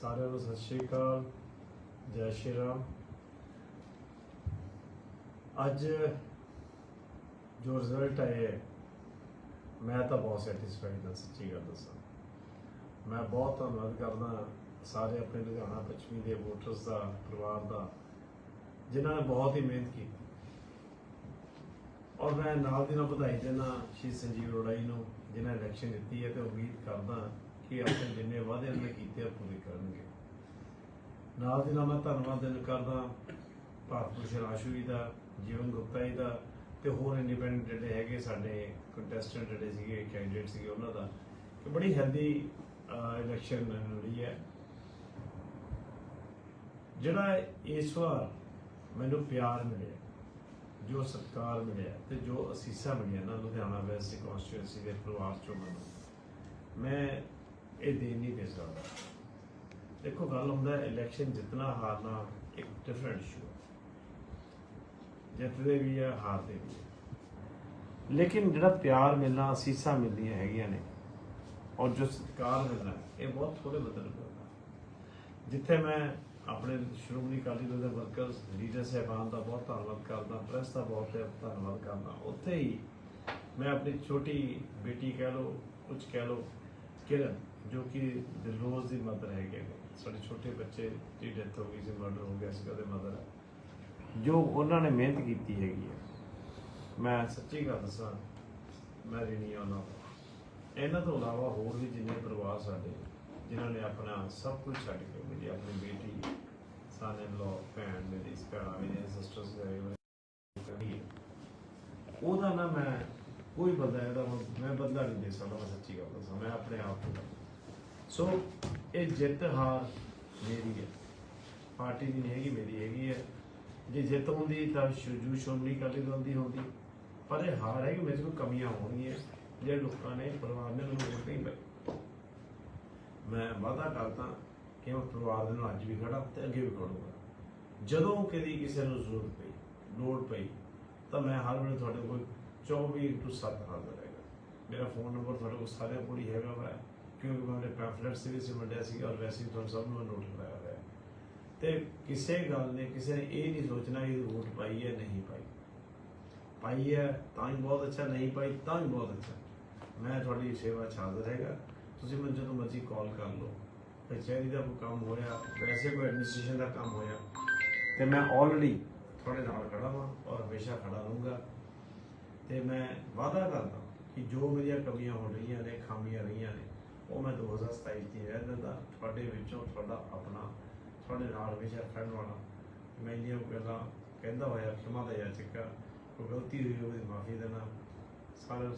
ਸਾਰਿਆਂ ਨੂੰ ਸਤਿ ਸ਼੍ਰੀ ਅਕਾਲ ਜੈ ਸ਼੍ਰੀ ਰਾਮ। ਅੱਜ ਜੋ ਰਿਜ਼ਲਟ ਆਏ ਹੈ, ਮੈਂ ਤਾਂ ਬਹੁਤ ਸੈਟੀਸਫਾਈਡ ਹਾਂ ਸੱਚੀ ਗੱਲ ਦੱਸਾਂ। ਮੈਂ ਬਹੁਤ ਧੰਨਵਾਦ ਕਰਦਾ ਸਾਰੇ ਆਪਣੇ ਲੁਧਿਆਣਾ ਪੱਛਮੀ ਦੇ ਵੋਟਰਸ ਦਾ ਪਰਿਵਾਰ ਦਾ ਜਿਨ੍ਹਾਂ ਨੇ ਬਹੁਤ ਹੀ ਮਿਹਨਤ ਕੀਤੀ। ਔਰ ਮੈਂ ਨਾਲ ਦੀ ਨਾਲ ਵਧਾਈ ਦੇਣਾ ਸ਼੍ਰੀ ਸੰਜੀਵ ਅਰੋੜਾ ਜੀ ਨੂੰ ਜਿਨ੍ਹਾਂ ਇਲੈਕਸ਼ਨ ਦਿੱਤੀ ਹੈ ਤੇ ਉਮੀਦ ਕਰਦਾ ਕਿ ਆਪਣੇ ਜਿੰਨੇ ਵਾਅਦੇ ਉਹਨਾਂ ਨੇ ਕੀਤੇ ਆ ਪੂਰੇ ਕਰਨਗੇ। ਨਾਲ ਦੀ ਨਾਲ ਮੈਂ ਧੰਨਵਾਦ ਦਿਨ ਕਰਦਾ, ਭਾਰਤ ਭੂਸ਼ਣ ਆਸ਼ੂ ਜੀ ਦਾ, ਜੀਵਨ ਗੁਪਤਾ ਜੀ ਦਾ, ਤੇ ਹੋਰ ਇੰਡੀਪੈਂਡੈਂਟ ਜਿਹੜੇ ਹੈਗੇ ਸਾਡੇ ਕੰਟੈਸਟੈਂਟ ਜਿਹੜੇ ਸੀਗੇ ਕੈਂਡੀਡੇਟ ਸੀਗੇ ਉਹਨਾਂ ਦਾ, ਕਿ ਬੜੀ ਹੈਲਦੀ ਇਲੈਕਸ਼ਨ ਲੜੀ ਹੈ। ਜਿਹੜਾ ਇਸ ਵਾਰ ਮੈਨੂੰ ਪਿਆਰ ਮਿਲਿਆ, ਜੋ ਸਤਿਕਾਰ ਮਿਲਿਆ ਤੇ ਜੋ ਅਸੀਸਾਂ ਮਿਲੀਆਂ ਨਾ, ਲੁਧਿਆਣਾ ਵੈਸਟ ਕਨਸਟੀਟਿਊਂਸੀ ਦੇ ਪਰਿਵਾਰ ਚੋਂ ਮੈਨੂੰ, ਮੈਂ ਇਹ ਦੇਣ ਨਹੀਂ ਦੇ ਸਕਦਾ। ਦੇਖੋ, ਗੱਲ ਹੁੰਦਾ ਇਲੈਕਸ਼ਨ ਜਿੱਤਣਾ ਹਾਰਨਾ ਇੱਕ ਡਿਫਰੈਂਟ ਇਸ਼ੂ ਜਿੱਤਦੇ ਵੀ ਆ ਹਾਰਦੇ ਵੀ ਆ ਲੇਕਿਨ ਜਿਹੜਾ ਪਿਆਰ ਮਿਲਣਾ, ਅਸੀਸਾਂ ਮਿਲਦੀਆਂ ਹੈਗੀਆਂ ਨੇ, ਔਰ ਜੋ ਸਤਿਕਾਰ ਮਿਲਣਾ, ਇਹ ਬਹੁਤ ਥੋੜੇ ਬਦਲ ਹੁੰਦਾ ਜਿੱਥੇ ਮੈਂ ਆਪਣੇ ਸ਼੍ਰੋਮਣੀ ਅਕਾਲੀ ਦਲ ਦੇ ਵਰਕਰਸ ਲੀਡਰ ਸਾਹਿਬਾਨ ਦਾ ਬਹੁਤ ਧੰਨਵਾਦ ਕਰਦਾ ਪ੍ਰੈਸ ਦਾ ਬਹੁਤ ਧੰਨਵਾਦ ਕਰਦਾ। ਉੱਥੇ ਹੀ ਮੈਂ ਆਪਣੀ ਛੋਟੀ ਬੇਟੀ ਕਹਿ ਲਓ ਕੁਝ ਕਹਿ ਲਓ, ਕਿਰਨ ਜੋ ਕਿ ਦਿਲਰੋਜ਼ ਦੀ ਮਦਰ ਹੈਗੇ ਨੇ। ਸਾਡੇ ਛੋਟੇ ਬੱਚੇ ਦੀ ਡੈਥ ਹੋ ਗਈ ਸੀ ਮਰਡਰ ਹੋ ਗਿਆ ਸੀ ਉਹਦੇ ਮਦਰ ਜੋ ਉਹਨਾਂ ਨੇ ਮਿਹਨਤ ਕੀਤੀ ਹੈਗੀ ਹੈ। ਮੈਂ ਸੱਚੀ ਗੱਲ ਦੱਸਾਂ, ਮੈਂ ਰਿਣੀ ਉਹਨਾਂ ਦਾ ਇਹਨਾਂ ਤੋਂ ਇਲਾਵਾ ਹੋਰ ਵੀ ਜਿੰਨੇ ਪਰਿਵਾਰ ਸਾਡੇ ਜਿਨ੍ਹਾਂ ਨੇ ਆਪਣਾ ਸਭ ਕੁਝ ਛੱਡ ਕੇ ਮੇਰੀ ਆਪਣੀ ਬੇਟੀ ਸਾਰੇ ਲੋ ਭੈਣ ਮੇਰੀ ਭੈਣਾਂ ਮੇਰੀਆਂ ਸਿਸਟਰਸ ਗਏ ਉਹਦਾ ਨਾ ਮੈਂ ਕੋਈ ਬੰਦਾ ਇਹਦਾ ਮੈਂ ਬਦਲਾ ਨਹੀਂ ਦੇ ਸਕਦਾ, ਮੈਂ ਸੱਚੀ ਗੱਲ ਦੱਸਾਂ, ਮੈਂ ਆਪਣੇ ਆਪ ਨੂੰ ਸੋ ਇਹ ਜਿੱਤ ਹਾਰ ਮੇਰੀ ਹੈ। ਪਾਰਟੀ ਦੀ ਨਹੀਂ ਹੈਗੀ, ਮੇਰੀ ਹੈਗੀ ਹੈ। ਜੇ ਜਿੱਤ ਹੁੰਦੀ ਤਾਂ ਸ਼ੁਜੂ ਸ਼ੋਮਨੀ ਅਕਾਲੀ ਦਲ ਦੀ ਹੁੰਦੀ। ਪਰ ਇਹ ਹਾਰ ਹੈ ਕਿ ਮੇਰੇ ਕੋਲ ਕਮੀਆਂ ਹੋਣਗੀਆਂ। ਜਿਹੜੇ ਲੋਕਾਂ ਨੇ ਪਰਿਵਾਰ ਨੇ ਮੈਨੂੰ ਵੋਟ ਨਹੀਂ ਪਾਈ। ਮੈਂ ਵਾਅਦਾ ਕਰਦਾ ਕਿ ਮੈਂ ਪਰਿਵਾਰ ਦੇ ਨਾਲ ਅੱਜ ਵੀ ਖੜਾ ਤੇ ਅੱਗੇ ਵੀ ਖੜੂਗਾ ਜਦੋਂ ਕਦੀ ਕਿਸੇ ਨੂੰ ਜ਼ਰੂਰਤ ਪਈ, ਲੋੜ ਪਈ, ਤਾਂ ਮੈਂ ਹਰ ਵੇਲੇ ਤੁਹਾਡੇ ਕੋਲ 24 into 7 ਹਾਜ਼ਰ ਹੈਗਾ। ਮੇਰਾ ਫੋਨ ਨੰਬਰ ਤੁਹਾਡੇ ਕੋਲ ਸਾਰੇ ਕੋਲ ਹੀ ਹੈਗਾ ਵਾ। ਕਿਉਂਕਿ ਮੈਂ ਆਪਣੇ ਪੈਂਫਲੇਟਸ ਸੀ ਮੰਡਿਆ ਸੀ ਔਰ ਵੈਸੇ ਹੀ ਤੁਹਾਨੂੰ ਸਭ ਨੂੰ ਨੋਟ ਕਰਾਇਆ ਹੋਇਆ ਹੈ। ਤੇ ਕਿਸੇ ਗੱਲ ਨੇ, ਕਿਸੇ ਨੇ ਇਹ ਨਹੀਂ ਸੋਚਣਾ ਕਿ ਵੋਟ ਪਾਈ ਹੈ, ਨਹੀਂ ਪਾਈ। ਪਾਈ ਹੈ ਤਾਂ ਹੀ ਬਹੁਤ ਅੱਛਾ, ਨਹੀਂ ਪਾਈ ਤਾਂ ਹੀ ਬਹੁਤ ਅੱਛਾ। ਮੈਂ ਤੁਹਾਡੀ ਸੇਵਾ 'ਚ ਹਾਜ਼ਰ ਹੈਗਾ। ਤੁਸੀਂ ਮੈਨੂੰ ਜਦੋਂ ਮਰਜ਼ੀ ਕਾਲ ਕਰ ਲਓ। ਕਚਹਿਰੀ ਦਾ ਕੋਈ ਕੰਮ ਹੋਇਆ, ਵੈਸੇ ਕੋਈ ਐਡਮਿਨਿਸਟ੍ਰੇਸ਼ਨ ਦਾ ਕੰਮ ਹੋਇਆ, ਤੇ ਮੈਂ ਆਲਰੇਡੀ ਤੁਹਾਡੇ ਨਾਲ ਖੜਾ ਹਾਂ ਔਰ ਹਮੇਸ਼ਾ ਖੜਾ ਰਹੂੰਗਾ। ਤੇ ਮੈਂ ਵਾਅਦਾ ਕਰਦਾ ਕਿ ਜੋ ਮੇਰੀਆਂ ਕਮੀਆਂ ਹੋ ਰਹੀਆਂ ਨੇ, ਖਾਮੀਆਂ ਰਹੀਆਂ ਨੇ ਉਹ ਮੈਂ 2027 ਦੀ ਰਹਿ ਦਿੰਦਾ ਤੁਹਾਡੇ ਵਿੱਚੋਂ ਤੁਹਾਡਾ ਆਪਣਾ, ਤੁਹਾਡੇ ਨਾਲ ਹਮੇਸ਼ਾ ਖੜਨ ਵਾਲਾ। ਮੈਂ ਇਹ ਗੱਲਾਂ ਕਹਿੰਦਾ ਹੋਇਆ, ਖਿਮਾ ਦਾ ਯਾਚਕਾ ਕੋਈ ਗਲਤੀ ਹੋਈ ਉਹਦੀ ਮਾਫੀ ਦੇਣਾ। ਸਾਰਿਆਂ ਨੂੰ